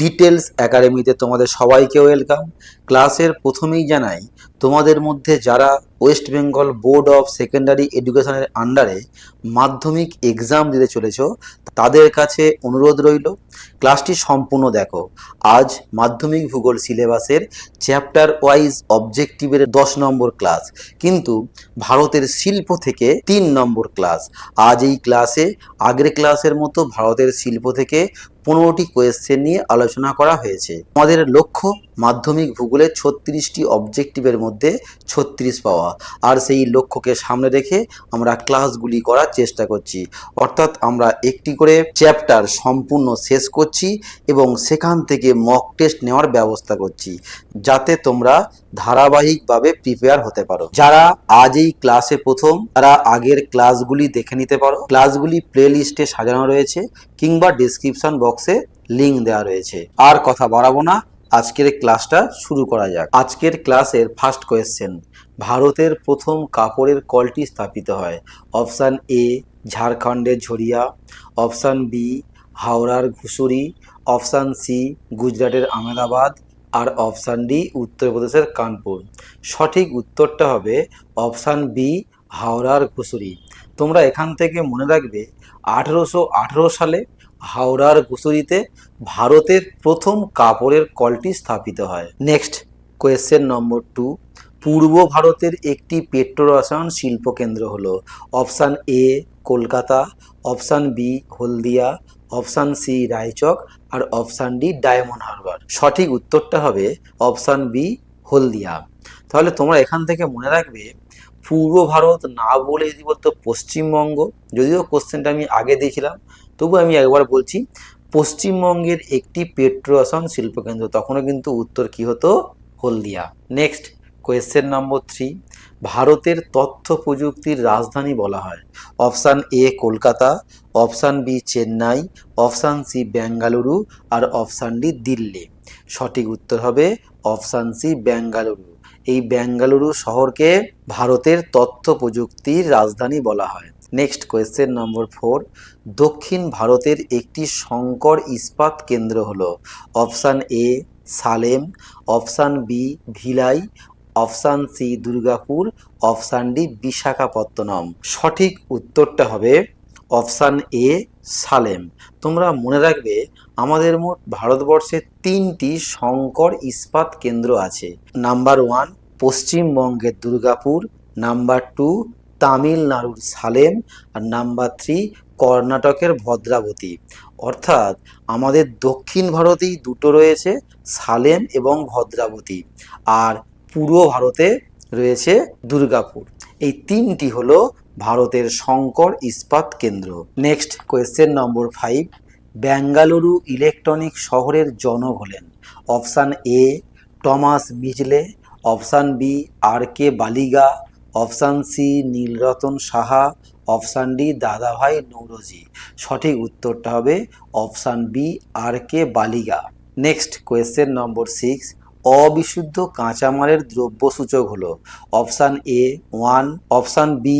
Details একাডেমিতে তোমাদের সবাইকে ওয়েলকাম ক্লাসের প্রথমেই জানাই, তোমাদের মধ্যে যারা West Bengal Board of Secondary এডুকেশনের আন্ডারে মাধ্যমিক এক্সাম দিতে চলেছ, তাদের কাছে অনুরোধ রইল, ক্লাসটি সম্পূর্ণ দেখো। আজ মাধ্যমিক ভূগোল সিলেবাসের চ্যাপ্টার ওয়াইজ অবজেক্টিভের দশ নম্বর ক্লাস, কিন্তু ভারতের শিল্প থেকে তিন নম্বর ক্লাস। আজ এই ক্লাসে আগের ক্লাসের মতো ভারতের শিল্প থেকে পনেরোটি কোয়েশ্চেন নিয়ে আলোচনা করা হয়েছে। আমাদের লক্ষ্য মাধ্যমিক ভূগোলে ছত্রিশটি অবজেক্টিভের মধ্যে ছত্রিশ পাওয়া। আর সেই লক্ষ্যকে সামনে রেখে আমরা ক্লাসগুলি করার চেষ্টা করছি। অর্থাৎ আমরা একটি করে চ্যাপ্টার সম্পূর্ণ শেষ করছি এবং সেখান থেকে মক টেস্ট নেওয়ার ব্যবস্থা করছি। যাতে তোমরা ধারাবাহিকভাবে প্রিপেয়ার হতে পারো। যারা আজ এই ক্লাসে প্রথম, তারা আগের ক্লাসগুলি দেখে নিতে পারো। ক্লাসগুলি প্লে লিস্টে সাজানো রয়েছে কিংবা ডিসক্রিপশন বক্সে লিঙ্ক দেওয়া রয়েছে। আর কথা বাড়াবো না। আজকের ক্লাসটা শুরু করা যাক। আজকের ক্লাসের ফার্স্ট কোয়েশ্চেন ভারতের প্রথম কাপড়ের কলটি স্থাপিত হয়। অপশান এ ঝাড়খণ্ডের ঝরিয়া। অপশান বি হাওড়ার ঘুষুরি। অপশান সি গুজরাটের আহমেদাবাদ। আর অপশান ডি উত্তরপ্রদেশের কানপুর। সঠিক উত্তরটা হবে অপশান বি হাওড়ার ঘুষুরি। তোমরা এখান থেকে মনে রাখবে, আঠেরোশো আঠেরো সালে হাওড়ার ঘুষুরিতে ভারতের প্রথম কাপড়ের কলটি স্থাপিত হয়। নেক্সট কোয়েশ্চেন নম্বর টু পূর্ব ভারতের একটি পেট্রোরসায়ন শিল্প কেন্দ্র হল option A Kolkata option B Haldia option C Raichak, R option D diamond Harbour সঠিক উত্তরটা হবে অপশান বি হলদিয়া। তাহলে তোমরা এখান থেকে মনে রাখবে, পূর্ব ভারত না বলে যদি বলতো পশ্চিমবঙ্গ, যদিও কোশ্চেনটা আমি আগে দিয়েছিলাম তবু আমি একবার বলছি, পশ্চিমবঙ্গের একটি পেট্রোয়াসন শিল্পকেন্দ্র, তখনও কিন্তু উত্তর কি হতো? Haldia. Next question number three ভারতের তথ্য প্রযুক্তির রাজধানী বলা হয়। Option A Kolkata option B Chennai option C Bengaluru, R option D Delhi. সঠিক উত্তর হবে অপশান সি বেঙ্গালুরু। এই বেঙ্গালুরু শহরকে ভারতের তথ্য প্রযুক্তির রাজধানী বলা হয়। নেক্সট কোয়েশ্চেন নম্বর ফোর দক্ষিণ ভারতের একটি শঙ্কর ইস্পাত কেন্দ্র হলো। Option A Salem option B Bhilai option C Durgapur option D Visakhapatnam সঠিক উত্তরটা হবে অপশান এ সালেম তোমরা মনে রাখবে আমাদের মোট ভারতবর্ষে তিনটি শঙ্কর ইস্পাত কেন্দ্র আছে। নাম্বার ওয়ান পশ্চিমবঙ্গের দুর্গাপুর। নাম্বার টু তামিলনাড়ুর সালেম আর নাম্বার থ্রি কর্ণাটকের ভদ্রাবতী। অর্থাৎ আমাদের দক্ষিণ ভারতেই দুটো রয়েছে, সালেম এবং ভদ্রাবতী। আর পূর্ব ভারতে রয়েছে দুর্গাপুর। এই তিনটি হলো ভারতের শঙ্কর ইস্পাত কেন্দ্র। Next question number five Bengaluru electronic শহরের জনক হলেন। Option A Thomas মিজলে option B R K Baliga option C Nilratan Saha, option D Dadabhai Naoroji. সঠিক উত্তরটা হবে option B R K Baliga. Next, question number six, অবিশুদ্ধ কাঁচামালের দ্রব্য সূচক হলো। Option A one, option B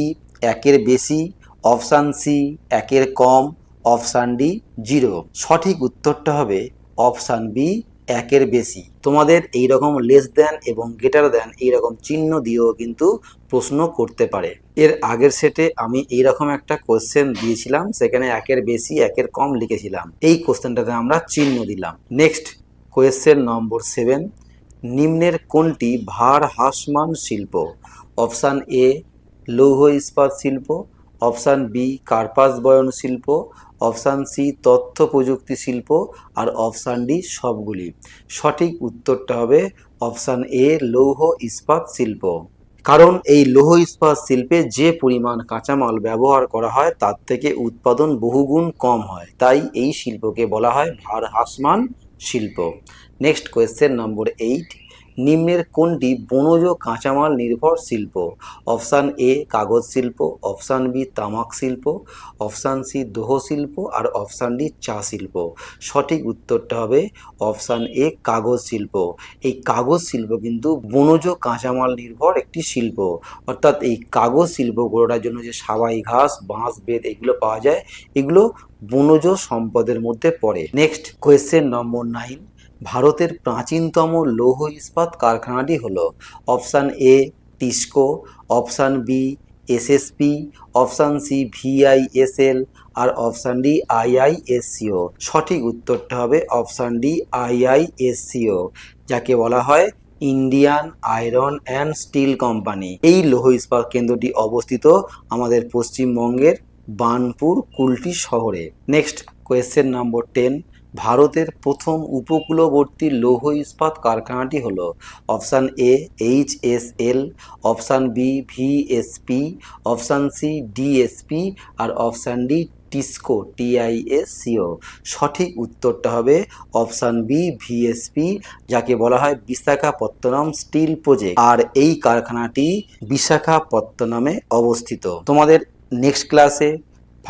একের বেশি, অপশান সি একের কম, অপশান ডি জিরো। সঠিক উত্তরটা হবে অপশান বি একের বেশি। তোমাদের এই রকম লেস দেন এবং গেটার দেন এইরকম চিহ্ন দিয়েও কিন্তু প্রশ্ন করতে পারে। এর আগের সেটে আমি এই রকম একটা কোশ্চেন দিয়েছিলাম, সেখানে একের বেশি, একের কম লিখেছিলাম। এই কোশ্চেনটাতে আমরা চিহ্ন দিলাম। নেক্সট কোয়েশ্চেন নম্বর সেভেন নিম্নের কোনটি ভার হ্রাসমান শিল্প? অপশান এ লৌহ ইস্পাত শিল্প। অপশান বি কার্পাস বয়ন শিল্প। অপশান সি, তথ্য প্রযুক্তি শিল্প আর অপশান ডি, সবগুলি। সঠিক উত্তরটা হবে অপশান এ, লৌহ ইস্পাত শিল্প। কারণ এই লৌহ ইস্পাত শিল্পে যে পরিমাণ কাঁচামাল ব্যবহার করা হয়, তার থেকে উৎপাদন বহুগুণ কম হয়। তাই এই শিল্পকে বলা হয় ভার হ্রাসমান শিল্প। নেক্সট কোয়েশ্চেন নম্বর এইট নিম্নের কোনটি বনজ কাঁচামাল নির্ভর শিল্প? অপশান এ কাগজ শিল্প, অপশান বি তামাক শিল্প, অপশান সি দোহ শিল্প, আর অপশান ডি চা শিল্প। সঠিক উত্তরটা হবে অপশান এ কাগজ শিল্প। এই কাগজ শিল্প কিন্তু বনজ কাঁচামাল নির্ভর একটি শিল্প। অর্থাৎ এই কাগজ শিল্প গড়ার জন্য যে সাবাই ঘাস, বাঁশ, বেত এগুলো পাওয়া যায়, এগুলো বনজ সম্পদের মধ্যে পড়ে। Next question number nine. ভারতের প্রাচীনতম লৌহ ইস্পাত কারখানাটি হল option A TISCO, option B SSP, option C VISL R option D IISCO. সঠিক উত্তরটা হবে অপশান ডি আইআইএসসিও, যাকে বলা হয় Indian Iron and Steel Company. এই লৌহ ইস্পাত কেন্দ্রটি অবস্থিত আমাদের পশ্চিমবঙ্গের বার্নপুর কুলটি শহরে। নেক্সট কোয়েশ্চেন নম্বর টেন ভারতের প্রথম উপকূলবর্তী লৌহ ইস্পাত কারখানাটি হলো option A H S L, option B VSP option C DSP R option D TISCO TISCO সঠিক উত্তরটা হবে অপশান বি ভিএসপি যাকে বলা হয় বিশাখাপত্তনম স্টিল প্রজেক্ট। আর এই কারখানাটি বিশাখাপত্তনমে অবস্থিত। তোমাদের নেক্সট ক্লাসে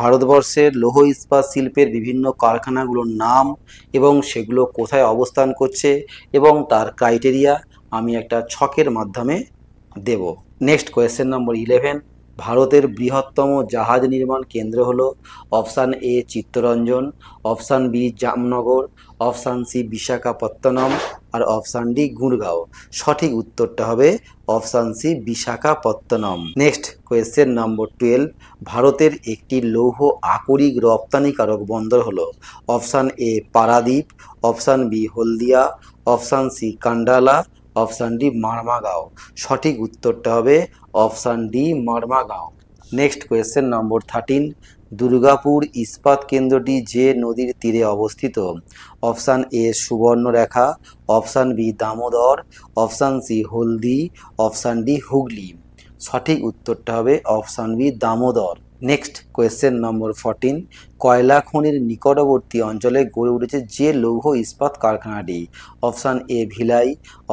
ভারতবর্ষের লৌহ ইস্পাত শিল্পের বিভিন্ন কারখানাগুলোর নাম এবং সেগুলো কোথায় অবস্থান করছে এবং তার ক্রাইটেরিয়া আমি একটা ছকের মাধ্যমে দেব। নেক্সট কোয়েশ্চেন নম্বর ইলেভেন ভারতের বৃহত্তম জাহাজ নির্মাণ কেন্দ্র হল option A Chittaranjan, option B Jamnagar, option C Visakhapatnam R option D Gurgaon সঠিক উত্তরটা হবে option C Visakhapatnam. Next question number twelve. ভারতের একটি লৌহ আকরিক রপ্তানিকারক বন্দর হলো option A Paradip, option B Haldia, option C Kandla, option D Marmagao সঠিক উত্তরটা হবে option D Marmagao next question number thirteen Durgapur ইস্পাত কেন্দ্রটি যে নদীর তীরে অবস্থিত? Option A, Subarnarekha. Option B, Damodar. Option C, Haldi. Option D, Hooghly. সঠিক উত্তরটা হবে option B, Damodar. Next question number fourteen কয়লা খনির নিকটবর্তী অঞ্চলে গড়ে উঠেছে যে লৌহ ইস্পাত কারখানাটি? Option A Bhilai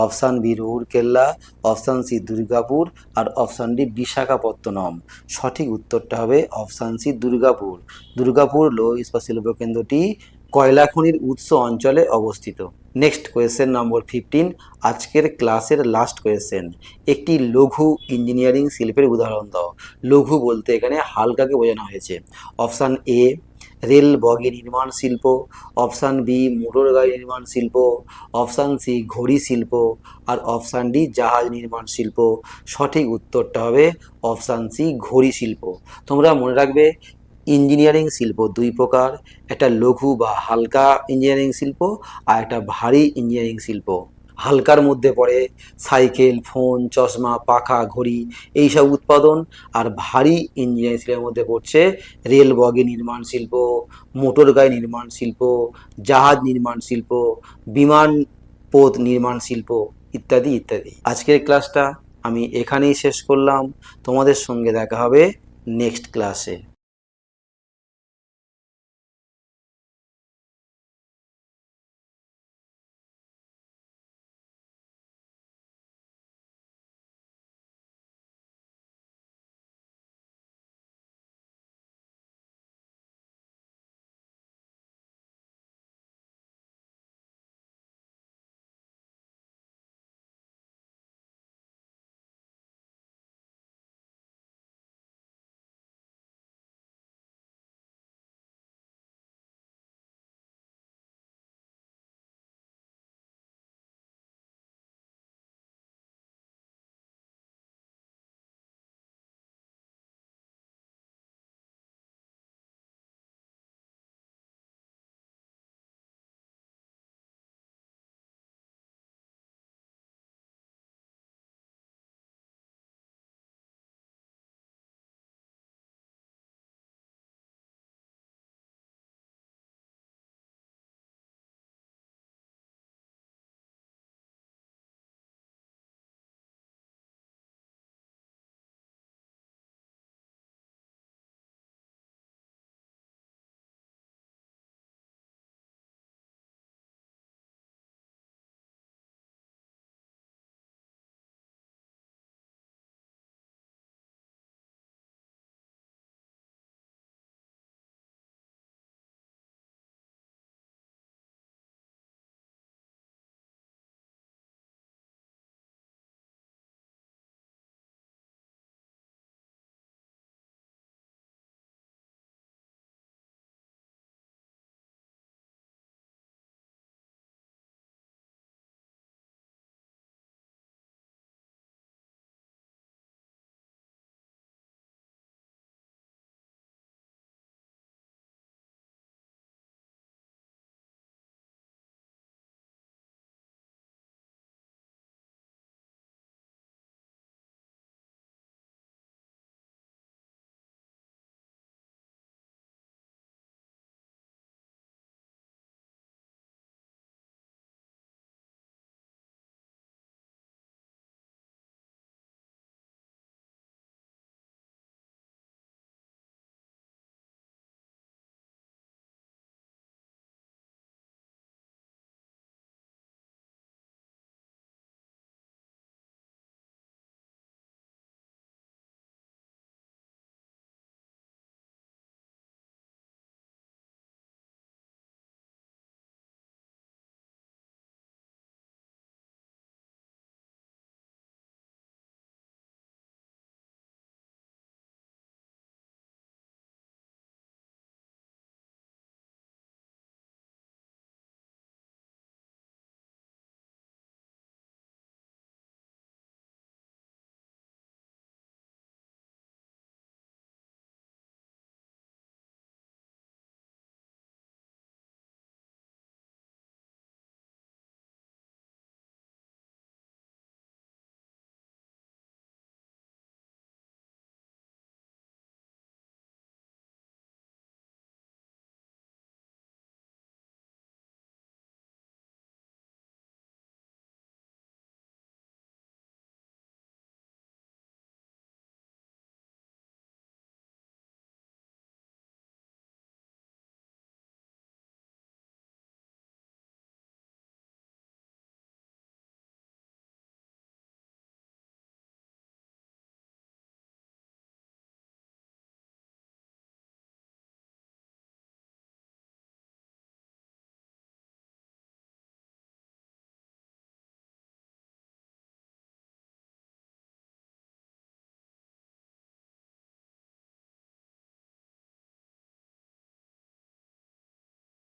option B Rourkela option C Durgapur, R option D Visakhapatnam. সঠিক উত্তরটা হবে অপশান সি দুর্গাপুর। দুর্গাপুর লৌহ ইস্পাত শিল্প কেন্দ্রটি কয়লা খনির উৎস অঞ্চলে অবস্থিত। নেক্সট কোয়েশ্চেন নম্বর ফিফটিন আজকের ক্লাসের লাস্ট কোয়েশ্চেন একটি লঘু ইঞ্জিনিয়ারিং শিল্পের উদাহরণ দাও। লঘু বলতে এখানে হালকাকে বোঝানো হয়েছে। অপশান এ রেল বগি নির্মাণ শিল্প। অপশান বি মোটর গাড়ি নির্মাণ শিল্প। অপশান সি ঘড়ি শিল্প। আর অপশান ডি জাহাজ নির্মাণ শিল্প। সঠিক উত্তরটা হবে অপশান সি ঘড়ি শিল্প। তোমরা মনে রাখবে ইঞ্জিনিয়ারিং শিল্প, দুই প্রকার, একটা লঘু বা হালকা ইঞ্জিনিয়ারিং শিল্প আর একটা ভারী ইঞ্জিনিয়ারিং শিল্প। হালকার মধ্যে পড়ে সাইকেল, ফোন, চশমা, পাখা, ঘড়ি, এইসব উৎপাদন আর ভারী ইঞ্জিনিয়ারিং শিল্পের মধ্যে পড়ছে রেল বগি নির্মাণ শিল্প, মোটর গাড়ি নির্মাণ শিল্প, জাহাজ নির্মাণ শিল্প, বিমান পথ নির্মাণ শিল্প ইত্যাদি ইত্যাদি। আজকের ক্লাসটা আমি এখানেই শেষ করলাম। তোমাদের সঙ্গে দেখা হবে নেক্সট ক্লাসে।